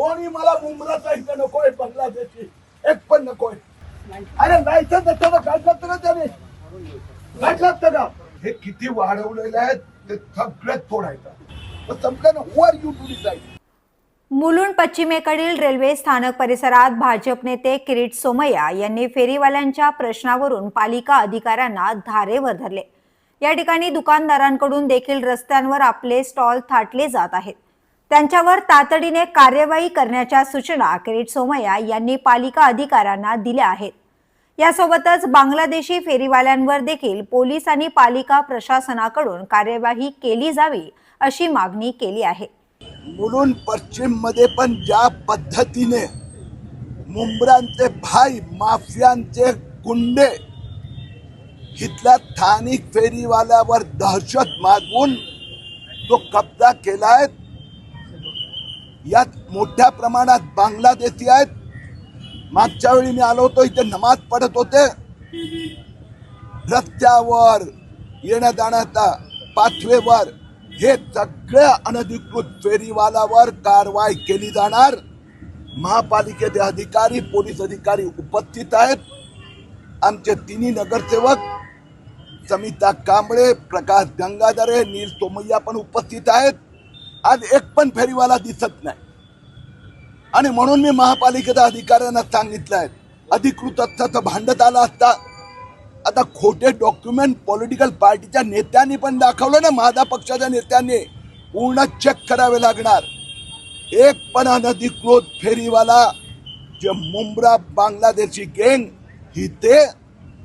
कोणी मला मुंबराचा इथं नकोय बांगलादेशी. एक पण नकोय अरे नाही तर त्याच्यानं काढलं तर त्याने? काढलं तर का? हे किती वाढवलेलं आहे ते सगळ्यात फोडायचं. संपलं ना were you to decide Mulund पश्चिमेकडील रेल्वे स्थानक परिसरात भाजप नेते किरीट सोमय्या यांनी फेरीवाल्यांच्या प्रश्नावरून पालिका अधिकाऱ्यांना धारेवर धरले या ठिकाणी दुकानदारांकडून देखील रस्त्यांवर आपले स्टॉल थाटले जात आहेत. त्यांच्यावर तातडीने कार्यवाही करण्याच्या सूचना किरीट सोमय्या यांनी पालिका अधिकाऱ्यांना दिल्या आहेत. यासोबतच बांगलादेशी फेरीवाल्यांवर देखील पोलीस आणि पालिका प्रशासनाकडून कार्यवाही केली जावी अशी मागणी केली आहे. म्हणून पश्चिममध्ये पण ज्या पद्धतीने मुंबरांचे भाई माफियांचे गुंडे इथल्या स्थानिक फेरीवाल्यावर दहशत मागवून तो कब्जा केलाय यात मोठ्या प्रमाणात बांगलादेशी आहेत. मागच्या वेळी मी आलो होतो इथे नमाज पडत होते. रस्त्यावर येण्या जाण्याचा पाचवेवर हे सगळ्या अनधिकृत फेरीवाल्यावर कारवाई केली जाणार. महापालिकेचे अधिकारी पोलीस अधिकारी उपस्थित आहेत. आमचे तिन्ही नगरसेवक समिता कांबळे प्रकाश गंगाधरे नील सोमय्या पण उपस्थित आहेत. आज एक पण फेरीवाला दिसत नाही. आणि म्हणून मी महापालिकेच्या अधिकाऱ्यांना सांगितलं आहे अधिकृत असतं भांडत आला असता आता खोटे डॉक्युमेंट पॉलिटिकल पार्टीच्या नेत्यांनी पण दाखवलं ना माझा पक्षाच्या नेत्यांनी. पूर्ण चेक करावे लागणार. एक पण अनधिकृत फेरीवाला जे मुंब्रा बांगलादेशी गँग ते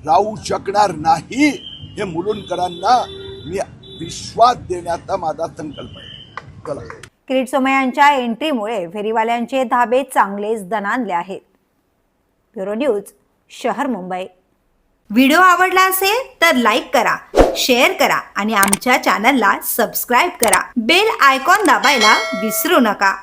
राहू शकणार नाही हे मुलुंडकरांना मी विश्वास देण्याचा माझा संकल्प आहे. चला किरीट सोमय्यांच्या एंट्रीमुळे फेरीवाल्यांचे धाबे चांगलेच दणानले आहेत. ब्युरो न्यूज शहर मुंबई. व्हिडिओ आवडला असेल तर लाईक करा शेअर करा आणि आमच्या चॅनलला सबस्क्राईब करा. बेल आयकॉन दाबायला विसरू नका.